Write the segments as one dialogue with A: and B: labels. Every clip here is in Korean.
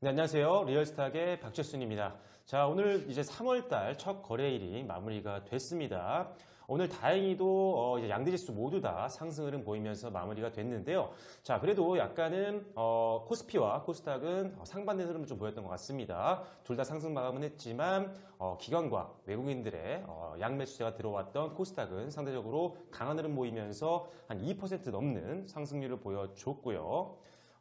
A: 네, 안녕하세요. 리얼스탁의 박재순입니다. 자, 오늘 이제 3월달 첫 거래일이 마무리가 됐습니다. 오늘 다행히도 어, 양대지수 모두 다 상승 흐름 보이면서 마무리가 됐는데요. 자, 그래도 약간은 어, 코스피와 코스닥은 상반된 흐름을 좀 보였던 것 같습니다. 둘 다 상승 마감은 했지만 어, 기관과 외국인들의 어, 양매수세가 들어왔던 코스닥은 상대적으로 강한 흐름 보이면서 한 2% 넘는 상승률을 보여줬고요.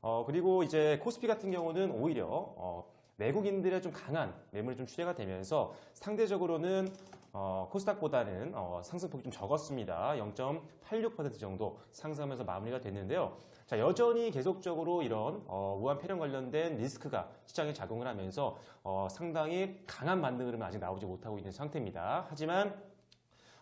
A: 어, 그리고 이제 코스피 같은 경우는 오히려 어, 외국인들의 좀 강한 매물이 좀 추세가 되면서 상대적으로는 어, 코스닥보다는 어, 상승폭이 좀 적었습니다. 0.86% 정도 상승하면서 마무리가 됐는데요. 자, 여전히 계속적으로 이런 어, 우한 폐렴 관련된 리스크가 시장에 작용을 하면서 어, 상당히 강한 반등 흐름은 아직 나오지 못하고 있는 상태입니다. 하지만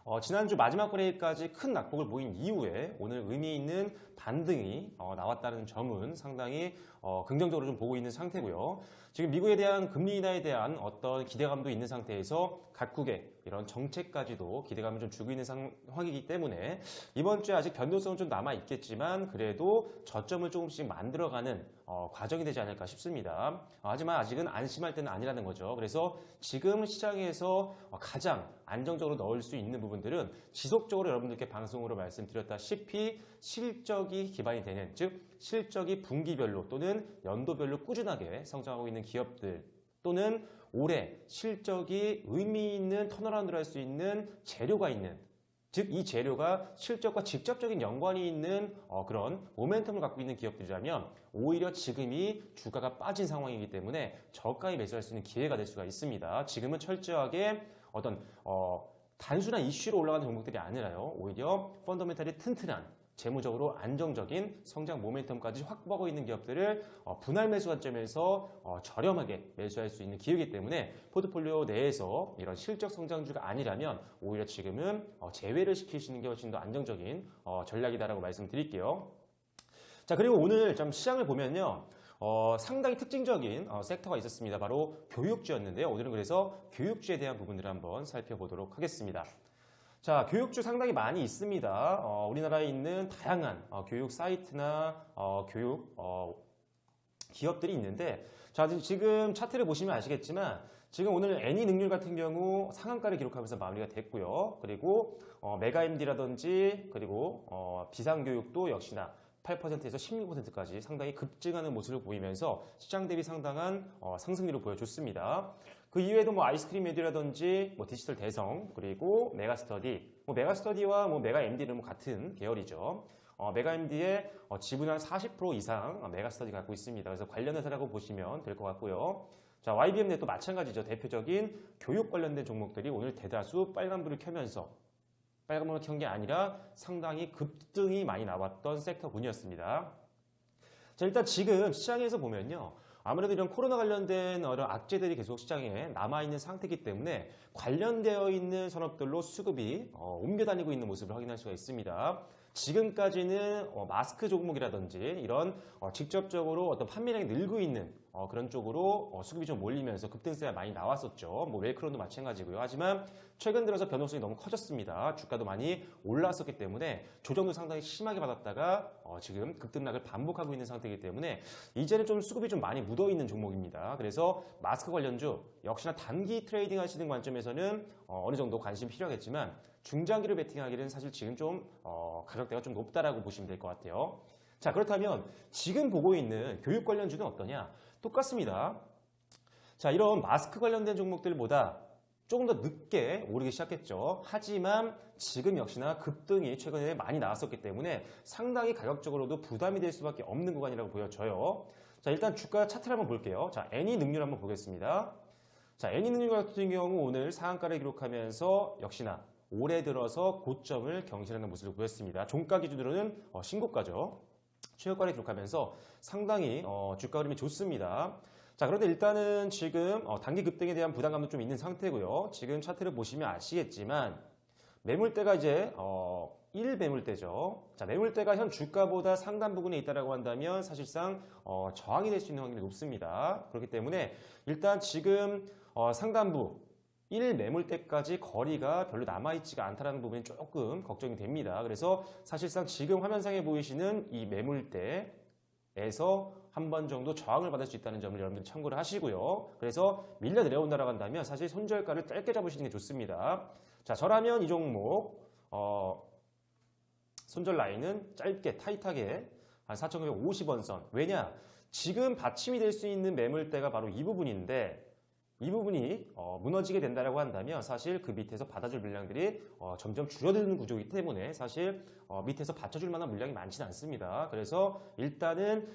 A: 어, 지난주 마지막 거래일까지 큰 낙폭을 보인 이후에 오늘 의미 있는 반등이 어, 나왔다는 점은 상당히 어, 긍정적으로 좀 보고 있는 상태고요. 지금 미국에 대한 금리 인하에 대한 어떤 기대감도 있는 상태에서 각국의 이런 정책까지도 기대감을 좀 주고 있는 상황이기 때문에 이번 주에 아직 변동성은 좀 남아 있겠지만 그래도 저점을 조금씩 만들어가는 어, 과정이 되지 않을까 싶습니다. 어, 하지만 아직은 안심할 때는 아니라는 거죠. 그래서 지금 시장에서 어, 가장 안정적으로 넣을 수 있는 부분들은 지속적으로 여러분들께 방송으로 말씀드렸다시피 실적이 기반이 되는 즉 실적이 분기별로 또는 연도별로 꾸준하게 성장하고 있는 기업들 또는 올해 실적이 의미 있는 턴어라운드를 할 수 있는 재료가 있는 즉 이 재료가 실적과 직접적인 연관이 있는 어, 그런 모멘텀을 갖고 있는 기업들이라면 오히려 지금이 주가가 빠진 상황이기 때문에 저가에 매수할 수 있는 기회가 될 수가 있습니다. 지금은 철저하게 어떤 어, 단순한 이슈로 올라가는 종목들이 아니라요. 오히려 펀더멘탈이 튼튼한 재무적으로 안정적인 성장 모멘텀까지 확보하고 있는 기업들을 어, 분할 매수 관점에서 어, 저렴하게 매수할 수 있는 기회이기 때문에 포트폴리오 내에서 이런 실적 성장주가 아니라면 오히려 지금은 어, 제외를 시키시는 게 훨씬 더 안정적인 전략이다라고 말씀드릴게요. 자 그리고 오늘 좀 시장을 보면요. 어, 상당히 특징적인 어, 섹터가 있었습니다. 바로 교육주였는데요. 오늘은 그래서 교육주에 대한 부분들을 한번 살펴보도록 하겠습니다. 자, 교육주 상당히 많이 있습니다. 어, 우리나라에 있는 다양한 어, 교육 사이트나 어, 교육 어, 기업들이 있는데 자 지금 차트를 보시면 아시겠지만 지금 오늘 애니 능률 같은 경우 상한가를 기록하면서 마무리가 됐고요. 그리고 어, 메가임디라든지 그리고 어, 비상교육도 역시나 8%에서 16%까지 상당히 급증하는 모습을 보이면서 시장 대비 상당한 어, 상승률을 보여줬습니다. 그 이외에도 뭐 아이스크림 메디라든지 뭐 디지털 대성 그리고 메가스터디 뭐 메가스터디와 뭐 메가MD는 뭐 같은 계열이죠. 어, 메가MD의 어, 지분 한 40% 이상 메가스터디가 갖고 있습니다. 그래서 관련 회사라고 보시면 될 것 같고요. 자, YBM도 마찬가지죠. 대표적인 교육 관련된 종목들이 오늘 대다수 빨간불을 켜면서 빨간불을 켠 게 아니라 상당히 급등이 많이 나왔던 섹터군이었습니다. 자, 일단 지금 시장에서 보면요. 아무래도 이런 코로나 관련된 어떤 악재들이 계속 시장에 남아있는 상태이기 때문에 관련되어 있는 산업들로 수급이 어, 옮겨 다니고 있는 모습을 확인할 수가 있습니다. 지금까지는 어, 마스크 종목이라든지 이런 어, 직접적으로 어떤 판매량이 늘고 있는 어, 그런 쪽으로 어, 수급이 좀 몰리면서 급등세가 많이 나왔었죠. 뭐 웰크론도 마찬가지고요. 하지만 최근 들어서 변동성이 너무 커졌습니다. 주가도 많이 올랐었기 때문에 조정도 상당히 심하게 받았다가 어, 지금 급등락을 반복하고 있는 상태이기 때문에 이제는 좀 수급이 좀 많이 묻어 있는 종목입니다. 그래서 마스크 관련주 역시나 단기 트레이딩 하시는 관점에서는 어, 느 정도 관심 필요하겠지만 중장기로 베팅하기는 사실 지금 좀 어, 가격대가 좀 높다라고 보시면 될 것 같아요. 자 그렇다면 지금 보고 있는 교육 관련주는 어떠냐? 똑같습니다. 자 이런 마스크 관련된 종목들보다 조금 더 늦게 오르기 시작했죠. 하지만 지금 역시나 급등이 최근에 많이 나왔었기 때문에 상당히 가격적으로도 부담이 될 수밖에 없는 구간이라고 보여져요. 자 일단 주가 차트를 한번 볼게요. 자 애니 능률 한번 보겠습니다. 자 애니 능률 같은 경우 오늘 상한가를 기록하면서 역시나 올해 들어서 고점을 경신하는 모습을 보였습니다. 종가 기준으로는 어, 신고가죠. 최고가를 기록하면서 상당히 어, 주가 흐름이 좋습니다. 자 그런데 일단은 지금 어, 단기 급등에 대한 부담감도 좀 있는 상태고요. 지금 차트를 보시면 아시겠지만 매물대가 이제 어, 1 매물대죠. 자 매물대가 현 주가보다 상단 부분에 있다라고 한다면 사실상 어, 저항이 될 수 있는 확률이 높습니다. 그렇기 때문에 일단 지금 어, 상단부 1 매물대까지 거리가 별로 남아있지가 않다는 부분이 조금 걱정이 됩니다. 그래서 사실상 지금 화면상에 보이시는 이 매물대 에서 한 번 정도 저항을 받을 수 있다는 점을 여러분들 참고를 하시고요. 그래서 밀려 내려온다라고 한다면 사실 손절가를 짧게 잡으시는 게 좋습니다. 자, 저라면 이 종목 어, 손절 라인은 짧게 타이트하게 한 4,950원 선. 왜냐? 지금 받침이 될 수 있는 매물대가 바로 이 부분인데 이 부분이 어, 무너지게 된다라고 한다면 사실 그 밑에서 받아줄 물량들이 어, 점점 줄어드는 구조이기 때문에 사실 어, 밑에서 받쳐줄 만한 물량이 많지는 않습니다. 그래서 일단은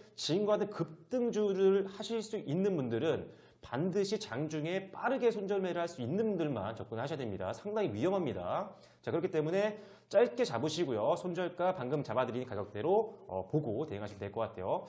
A: 같은 급등주를 하실 수 있는 분들은 반드시 장중에 빠르게 손절매를 할 수 있는 분들만 접근하셔야 됩니다. 상당히 위험합니다. 자 그렇기 때문에 짧게 잡으시고요. 손절가 방금 잡아드린 가격대로 어, 보고 대응하시면 될 것 같아요.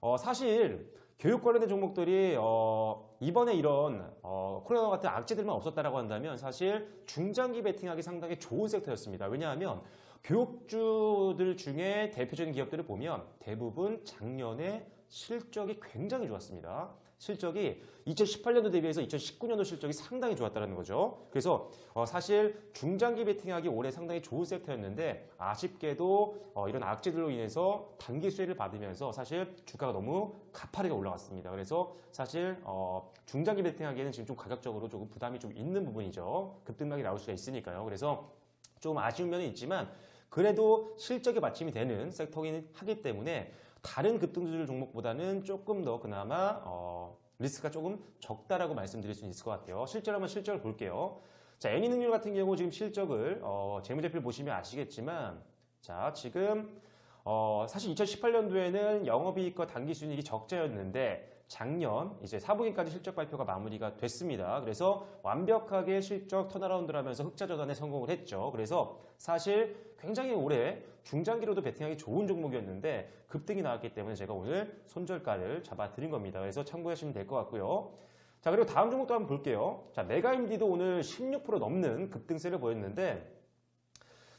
A: 어, 사실 교육 관련된 종목들이 어, 이번에 이런 어, 코로나 같은 악재들만 없었다라고 한다면 사실 중장기 베팅하기 상당히 좋은 섹터였습니다. 왜냐하면 교육주들 중에 대표적인 기업들을 보면 대부분 작년에 실적이 굉장히 좋았습니다. 실적이 2018년도 대비해서 2019년도 실적이 상당히 좋았다는 거죠. 그래서 어, 사실 중장기 베팅하기 올해 상당히 좋은 섹터였는데 아쉽게도 어, 이런 악재들로 인해서 단기 수혜를 받으면서 사실 주가가 너무 가파르게 올라갔습니다. 그래서 사실 어, 중장기 베팅하기에는 지금 좀 가격적으로 조금 부담이 좀 있는 부분이죠. 급등락이 나올 수가 있으니까요. 그래서 좀 아쉬운 면은 있지만 그래도 실적에 받침이 되는 섹터이긴 하기 때문에 다른 급등주들 종목보다는 조금 더 그나마 어, 리스크가 조금 적다라고 말씀드릴 수 있을 것 같아요. 실제로 한번 실적을 볼게요. 자, 애니능률 같은 경우 지금 실적을 어, 재무제표를 보시면 아시겠지만 자, 지금 어, 사실 2018년도에는 영업이익과 당기순이익이 적자였는데 작년 이제 사분기까지 실적 발표가 마무리가 됐습니다. 그래서 완벽하게 실적 턴어라운드를 하면서 흑자 전환에 성공을 했죠. 그래서 사실 굉장히 오래 중장기로도 베팅하기 좋은 종목이었는데 급등이 나왔기 때문에 제가 오늘 손절가를 잡아드린 겁니다. 그래서 참고하시면 될 것 같고요. 자 그리고 다음 종목도 한번 볼게요. 자 메가임디도 오늘 16% 넘는 급등세를 보였는데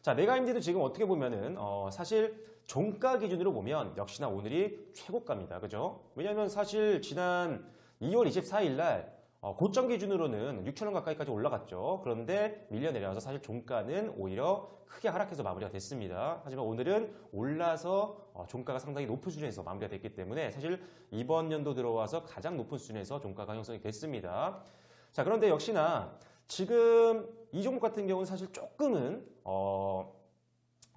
A: 자, 메가임디도 지금 어떻게 보면은 어, 사실 종가 기준으로 보면 역시나 오늘이 최고가입니다. 그죠? 왜냐하면 사실 지난 2월 24일 날 어, 고점 기준으로는 6천원 가까이까지 올라갔죠. 그런데 밀려 내려와서 사실 종가는 오히려 크게 하락해서 마무리가 됐습니다. 하지만 오늘은 올라서 어, 종가가 상당히 높은 수준에서 마무리가 됐기 때문에 사실 이번 연도 들어와서 가장 높은 수준에서 종가가 형성이 됐습니다. 자, 그런데 역시나 지금 이 종목 같은 경우는 사실 조금은 어,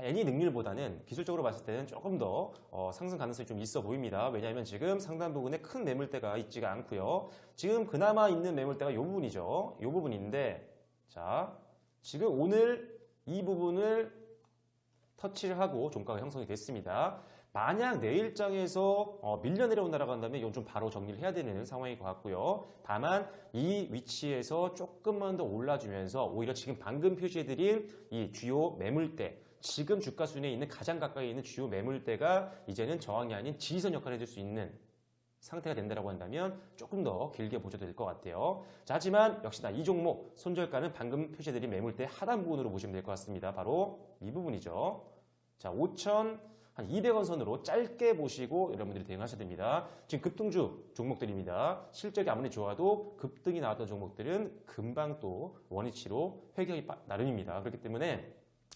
A: 애니 능률보다는 기술적으로 봤을 때는 조금 더 어, 상승 가능성이 좀 있어 보입니다. 왜냐하면 지금 상단 부분에 큰 매물대가 있지가 않고요. 지금 그나마 있는 매물대가 이 부분이죠. 이 부분인데 자 지금 오늘 이 부분을 터치를 하고 종가가 형성이 됐습니다. 만약 내일장에서 어, 밀려 내려온다라고 한다면 이건 좀 바로 정리를 해야 되는 상황인 것 같고요. 다만 이 위치에서 조금만 더 올라주면서 오히려 지금 방금 표시해드린 이 주요 매물대 지금 주가 순위에 있는 가장 가까이 있는 주요 매물대가 이제는 저항이 아닌 지지선 역할을 해줄 수 있는 상태가 된다라고 한다면 조금 더 길게 보셔도 될 것 같아요. 자, 하지만 역시나 이 종목 손절가는 방금 표시해드린 매물대 하단 부분으로 보시면 될 것 같습니다. 바로 이 부분이죠. 자, 5천 한 200원 선으로 짧게 보시고 여러분들이 대응하셔야 됩니다. 지금 급등주 종목들입니다. 실적이 아무리 좋아도 급등이 나왔던 종목들은 금방 또 원위치로 회귀하기 빠- 나름입니다. 그렇기 때문에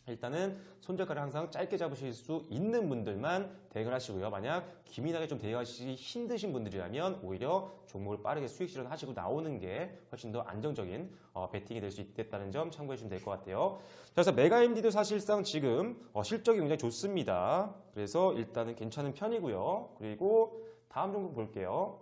A: 일단은 손절가를 항상 짧게 잡으실 수 있는 분들만 대응을 하시고요. 만약 기민하게 좀 대응하시기 힘드신 분들이라면 오히려 종목을 빠르게 수익 실현하시고 나오는 게 훨씬 더 안정적인 어, 베팅이 될 수 있겠다는 점 참고해 주시면 될 것 같아요. 자, 그래서 메가MD도 사실상 지금 어, 실적이 굉장히 좋습니다. 그래서 일단은 괜찮은 편이고요. 그리고 다음 종목 볼게요.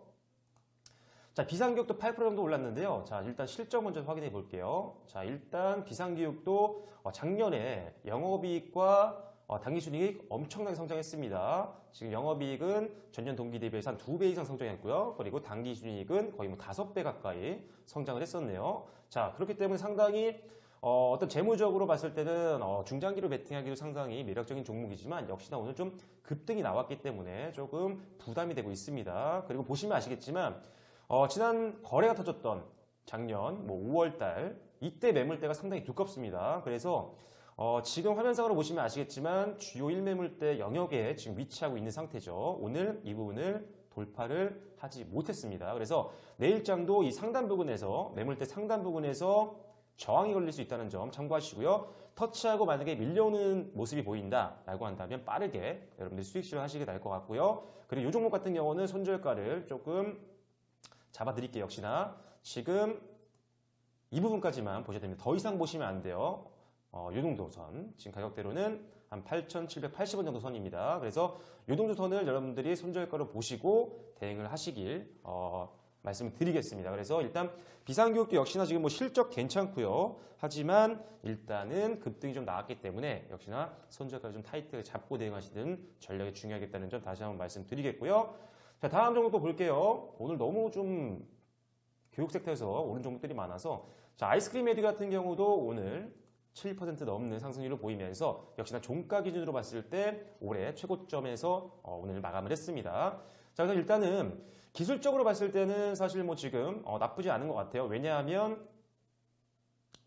A: 자, 비상기업도 8% 정도 올랐는데요. 자, 일단 실적 먼저 확인해 볼게요. 자, 일단 비상기업도 어, 작년에 영업이익과 어, 당기순이익 엄청나게 성장했습니다. 지금 영업이익은 전년 동기 대비해서 한두배 이상 성장했고요. 그리고 당기순이익은 거의 뭐 다섯 배 가까이 성장을 했었네요. 자, 그렇기 때문에 상당히 어, 어떤 재무적으로 봤을 때는 어, 중장기로 베팅하기도 상당히 매력적인 종목이지만 역시나 오늘 좀 급등이 나왔기 때문에 조금 부담이 되고 있습니다. 그리고 보시면 아시겠지만 어, 지난 거래가 터졌던 작년 뭐 5월 달 이때 매물대가 상당히 두껍습니다. 그래서 어, 지금 화면상으로 보시면 아시겠지만 주요 1매물대 영역에 지금 위치하고 있는 상태죠. 오늘 이 부분을 돌파를 하지 못했습니다. 그래서 내일장도 이 상단 부분에서 매물대 상단 부분에서 저항이 걸릴 수 있다는 점 참고하시고요. 터치하고 만약에 밀려오는 모습이 보인다라고 한다면 빠르게 여러분들이 수익 실현하시게 될 것 같고요. 그리고 이 종목 같은 경우는 손절가를 조금 잡아드릴게요. 역시나 지금 이 부분까지만 보셔야 됩니다. 더 이상 보시면 안 돼요. 어, 요 정도 선. 지금 가격대로는 한 8,780원 정도 선입니다. 그래서 요 정도 선을 여러분들이 손절가로 보시고 대응을 하시길 어, 말씀드리겠습니다. 그래서 일단 비상교육도 역시나 지금 뭐 실적 괜찮고요. 하지만 일단은 급등이 좀 나왔기 때문에 역시나 손절가를 좀 타이트하게 잡고 대응하시는 전략이 중요하겠다는 점 다시 한번 말씀드리겠고요. 자, 다음 종목 또 볼게요. 오늘 너무 좀 교육 섹터에서 오른 종목들이 많아서 자, 아이스크림 메디 같은 경우도 오늘 7% 넘는 상승률을 보이면서 역시나 종가 기준으로 봤을 때 올해 최고점에서 어, 오늘 마감을 했습니다. 자, 그래서 일단은 기술적으로 봤을 때는 사실 뭐 지금 어, 나쁘지 않은 것 같아요. 왜냐하면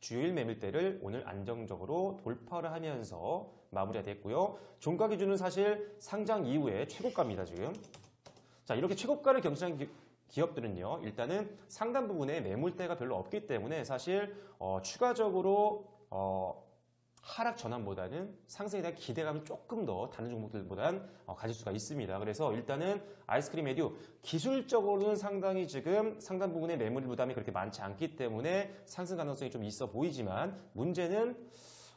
A: 주일 매물대를 오늘 안정적으로 돌파를 하면서 마무리가 됐고요. 종가 기준은 사실 상장 이후에 최고가입니다, 지금. 자, 이렇게 최고가를 경신한 기- 기업들은요, 일단은 상단 부분에 매물대가 별로 없기 때문에 사실 어, 추가적으로 어, 하락 전환보다는 상승에 대한 기대감을 조금 더 다른 종목들보단 어, 가질 수가 있습니다. 그래서 일단은 아이스크림 에듀 기술적으로는 상당히 지금 상단 부분의 매물 부담이 그렇게 많지 않기 때문에 상승 가능성이 좀 있어 보이지만 문제는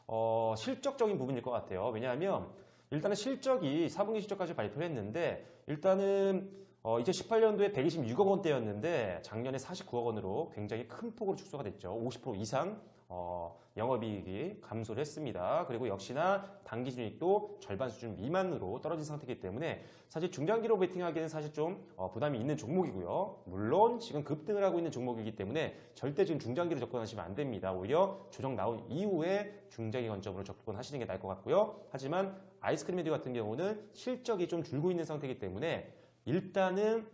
A: 어, 실적적인 부분일 것 같아요. 왜냐하면 일단은 실적이 4분기 실적까지 발표를 했는데 일단은 어, 2018년도에 126억 원대였는데 작년에 49억 원으로 굉장히 큰 폭으로 축소가 됐죠. 50% 이상 어, 영업이익이 감소를 했습니다. 그리고 역시나 당기순이익도 절반 수준 미만으로 떨어진 상태이기 때문에 사실 중장기로 베팅하기에는 사실 좀 어, 부담이 있는 종목이고요. 물론 지금 급등을 하고 있는 종목이기 때문에 절대 지금 중장기로 접근하시면 안 됩니다. 오히려 조정 나온 이후에 중장기 관점으로 접근하시는 게 나을 것 같고요. 하지만 아이스크림 메디 같은 경우는 실적이 좀 줄고 있는 상태이기 때문에 일단은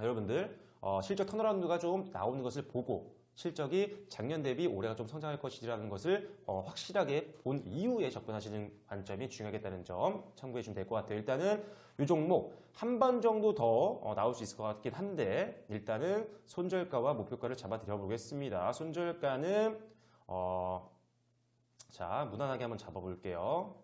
A: 여러분들 어, 실적 턴어라운드가 좀 나오는 것을 보고 실적이 작년 대비 올해가 좀 성장할 것이라는 것을 어, 확실하게 본 이후에 접근하시는 관점이 중요하겠다는 점 참고해 주시면 될 것 같아요. 일단은 이 종목 한 번 정도 더 어, 나올 수 있을 것 같긴 한데 일단은 손절가와 목표가를 잡아 드려 보겠습니다. 손절가는 어, 자 무난하게 한번 잡아볼게요.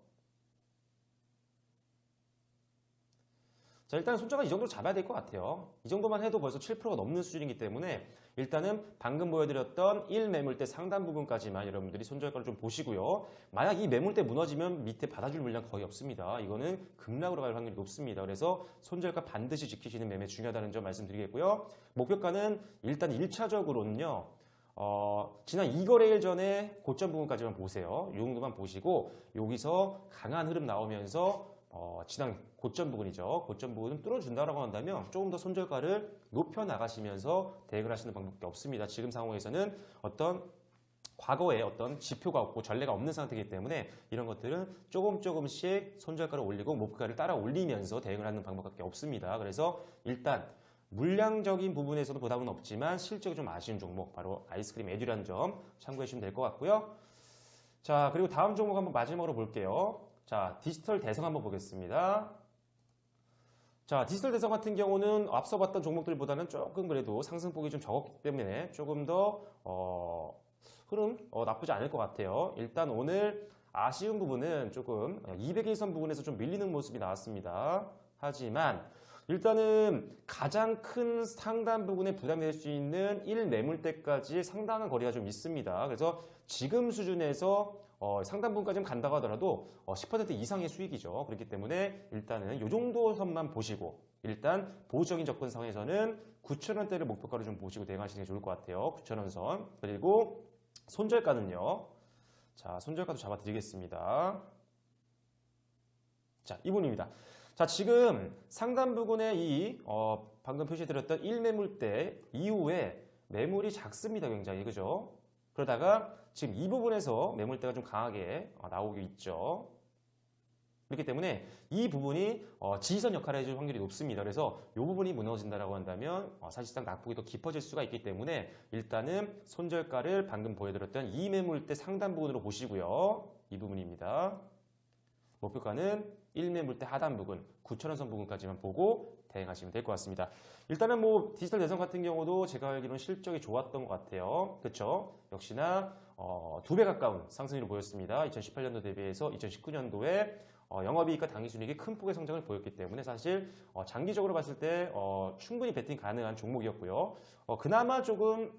A: 자, 일단 손절가 이 정도 잡아야 될 것 같아요. 이 정도만 해도 벌써 7%가 넘는 수준이기 때문에 일단은 방금 보여드렸던 1 매물대 상단 부분까지만 여러분들이 손절가를 좀 보시고요. 만약 이 매물대 무너지면 밑에 받아줄 물량 거의 없습니다. 이거는 급락으로 갈 확률이 높습니다. 그래서 손절가 반드시 지키시는 매매 중요하다는 점 말씀드리겠고요. 목표가는 일단 1차적으로는요. 어, 지난 2거래일 전에 고점 부분까지만 보세요. 이 정도만 보시고 여기서 강한 흐름 나오면서 어, 지난 고점 부분이죠. 고점 부분은 뚫어준다라고 한다면 조금 더 손절가를 높여 나가시면서 대응을 하시는 방법밖에 없습니다. 지금 상황에서는 어떤 과거에 어떤 지표가 없고 전례가 없는 상태이기 때문에 이런 것들은 조금 조금씩 손절가를 올리고 목표가를 따라 올리면서 대응을 하는 방법밖에 없습니다. 그래서 일단 물량적인 부분에서도 부담은 없지만 실적이 좀 아쉬운 종목 바로 아이스크림 에듀라는 점 참고해 주시면 될 것 같고요. 자 그리고 다음 종목 한번 마지막으로 볼게요. 자 디지털 대성 한번 보겠습니다. 자, 디지털 대성 같은 경우는 앞서 봤던 종목들보다는 조금 그래도 상승폭이 좀 적었기 때문에 조금 더, 어, 흐름, 어, 나쁘지 않을 것 같아요. 일단 오늘 아쉬운 부분은 조금 200일선 부분에서 좀 밀리는 모습이 나왔습니다. 하지만 일단은 가장 큰 상단 부분에 부담이 될 수 있는 1매물대까지 상당한 거리가 좀 있습니다. 그래서 지금 수준에서 어, 상단 부분까지 간다고 하더라도 어, 10% 이상의 수익이죠. 그렇기 때문에 일단은 이 정도 선만 보시고 일단 보수적인 접근 상에서는 9,000원대를 목표가로 좀 보시고 대응하시는 게 좋을 것 같아요. 9,000원 선. 그리고 손절가는요. 자, 손절가도 잡아드리겠습니다. 자, 이분입니다. 자, 지금 상단 부분에 이 어, 방금 표시해드렸던 1매물 대 이후에 매물이 작습니다. 굉장히 그죠? 그러다가 지금 이 부분에서 매물대가 좀 강하게 어, 나오고 있죠. 그렇기 때문에 이 부분이 어, 지지선 역할을 해줄 확률이 높습니다. 그래서 이 부분이 무너진다라고 한다면 어, 사실상 낙폭이 더 깊어질 수가 있기 때문에 일단은 손절가를 방금 보여드렸던 이 매물대 상단 부분으로 보시고요. 이 부분입니다. 목표가는 1매물대 하단 부분, 9천원 선 부분까지만 보고 대응하시면 될 것 같습니다. 일단은 뭐 디지털 대선 같은 경우도 제가 알기로는 실적이 좋았던 것 같아요. 그렇죠? 역시나 어, 두배 가까운 상승률을 보였습니다. 2018년도 대비해서 2019년도에 어, 영업이익과 당기순이익이 큰 폭의 성장을 보였기 때문에 사실 어, 장기적으로 봤을 때 어, 충분히 베팅 가능한 종목이었고요. 어, 그나마 조금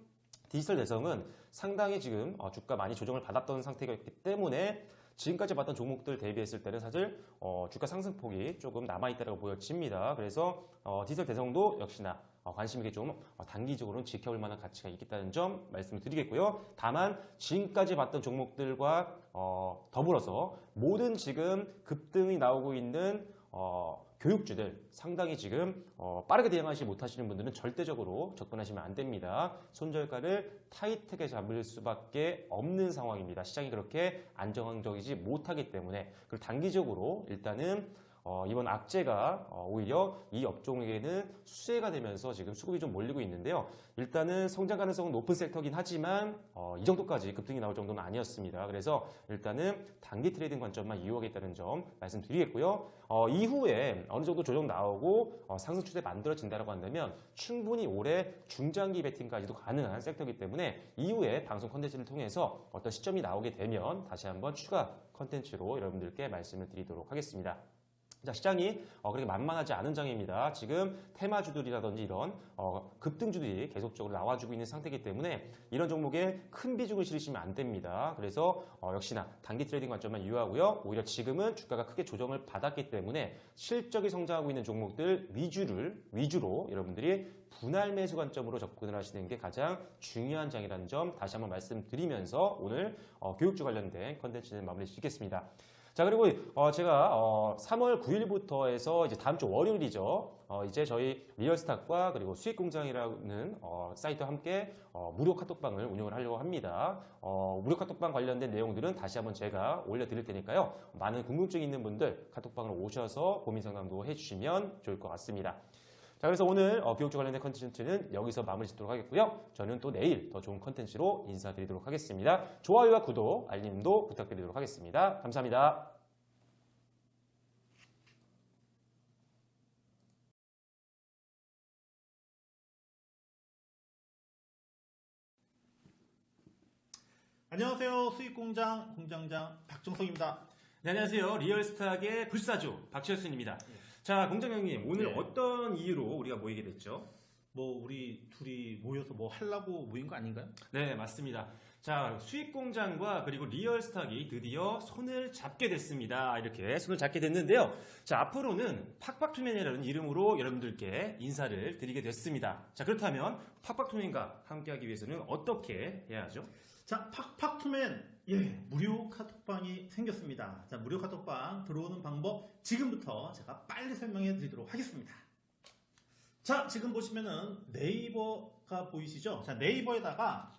A: 디지털 대성은 상당히 지금 어, 주가 많이 조정을 받았던 상태였기 때문에 지금까지 봤던 종목들 대비했을 때는 사실 어, 주가 상승폭이 조금 남아있다고 보여집니다. 그래서 어, 디지털 대성도 역시나 어, 관심 있게 좀 어, 단기적으로는 지켜볼 만한 가치가 있겠다는 점 말씀을 드리겠고요. 다만 지금까지 봤던 종목들과 어, 더불어서 모든 지금 급등이 나오고 있는 어, 교육주들 상당히 지금 어, 빠르게 대응하지 못하시는 분들은 절대적으로 접근하시면 안 됩니다. 손절가를 타이트하게 잡을 수밖에 없는 상황입니다. 시장이 그렇게 안정적이지 못하기 때문에 그리고 단기적으로 일단은 어, 이번 악재가 어, 오히려 이 업종에게는 수혜가 되면서 지금 수급이 좀 몰리고 있는데요. 일단은 성장 가능성은 높은 섹터긴 하지만 어, 이 정도까지 급등이 나올 정도는 아니었습니다. 그래서 일단은 단기 트레이딩 관점만 이용하겠다는 점 말씀드리겠고요. 어, 이후에 어느 정도 조정 나오고 어, 상승 추세 만들어진다고 한다면 충분히 올해 중장기 베팅까지도 가능한 섹터이기 때문에 이후에 방송 컨텐츠를 통해서 어떤 시점이 나오게 되면 다시 한번 추가 컨텐츠로 여러분들께 말씀을 드리도록 하겠습니다. 자, 시장이 어, 그렇게 만만하지 않은 장입니다. 지금 테마주들이라든지 이런 어, 급등주들이 계속적으로 나와주고 있는 상태이기 때문에 이런 종목에 큰 비중을 실으시면 안 됩니다. 그래서 어, 역시나 단기 트레이딩 관점만 유효하고요. 오히려 지금은 주가가 크게 조정을 받았기 때문에 실적이 성장하고 있는 종목들 위주를 위주로 여러분들이 분할 매수 관점으로 접근을 하시는 게 가장 중요한 장이라는 점 다시 한번 말씀드리면서 오늘 어, 교육주 관련된 컨텐츠는 마무리 짓겠습니다. 자 그리고 어, 제가 어, 3월 9일부터 해서 이제 다음 주 월요일이죠. 어, 이제 저희 리얼스탁과 그리고 수익공장이라는 어, 사이트와 함께 어, 무료 카톡방을 운영을 하려고 합니다. 어, 무료 카톡방 관련된 내용들은 다시 한번 제가 올려드릴 테니까요. 많은 궁금증 있는 분들 카톡방으로 오셔서 고민 상담도 해주시면 좋을 것 같습니다. 자, 그래서 오늘 어, 교육주 관련된 컨텐츠는 여기서 마무리 짓도록 하겠고요. 저는 또 내일 더 좋은 컨텐츠로 인사드리도록 하겠습니다. 좋아요와 구독, 알림도 부탁드리도록 하겠습니다. 감사합니다.
B: 안녕하세요. 수익공장 공장장 박종석입니다.
A: 네, 안녕하세요. 리얼스탁의 불사조 박철순입니다. 자, 공장장님, 오늘
B: 네.
A: 어떤 이유로 우리가 모이게 됐죠?
B: 뭐 우리 둘이 모여서 뭐 하려고 모인 거 아닌가요?
A: 네, 맞습니다. 자, 수익공장과 그리고 리얼스탁이 드디어 손을 잡게 됐습니다. 이렇게 손을 잡게 됐는데요. 자, 앞으로는 팍팍투맨이라는 이름으로 여러분들께 인사를 드리게 됐습니다. 자, 그렇다면 팍팍투맨과 함께하기 위해서는 어떻게 해야 하죠?
B: 자, 팍팍투맨 예 무료 카톡방이 생겼습니다. 자, 무료 카톡방 들어오는 방법 지금부터 제가 빨리 설명해 드리도록 하겠습니다. 자, 지금 보시면은 네이버가 보이시죠? 자, 네이버에다가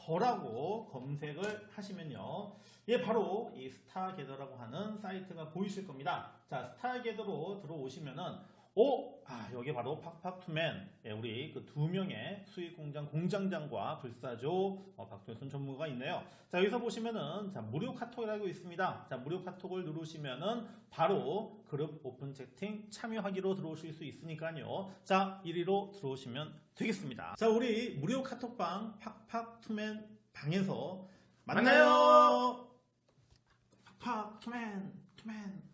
B: 스타게더라고 검색을 하시면요. 예, 바로 이 스타게더라고 하는 사이트가 보이실 겁니다. 자, 스타게더로 들어오시면은 오, 아, 여기 바로 팍팍투맨, 예, 우리 그 두 명의 수익공장 공장장과 불사조 어, 박도순 전무가 있네요. 자, 여기서 보시면은 자, 무료 카톡이라고 있습니다. 자, 무료 카톡을 누르시면은 바로 그룹 오픈 채팅 참여하기로 들어오실 수 있으니까요. 자, 1위로 들어오시면 되겠습니다. 자, 우리 무료 카톡방 팍팍투맨 방에서 만나요. 팍팍 투맨, 투맨.